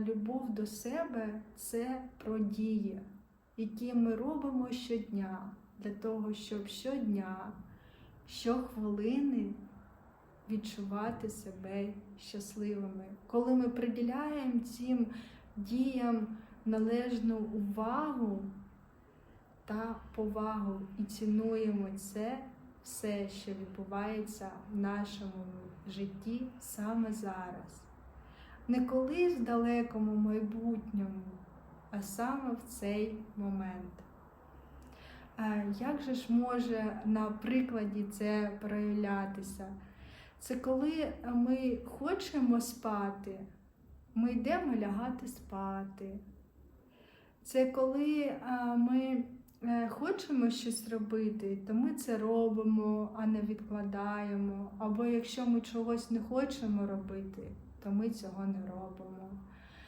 любов до себе це про дії, які ми робимо щодня для того, щоб щодня, щохвилини відчувати себе щасливими. Коли ми приділяємо цим діям належну увагу та повагу і цінуємо це все, що відбувається в нашому житті саме зараз. Не колись в далекому майбутньому, а саме в цей момент. Як же ж може на прикладі це проявлятися? Це коли ми хочемо спати, ми йдемо лягати спати. Це коли ми е, хочемо щось робити, то ми це робимо, а не відкладаємо. Або якщо ми чогось не хочемо робити, то ми цього не робимо.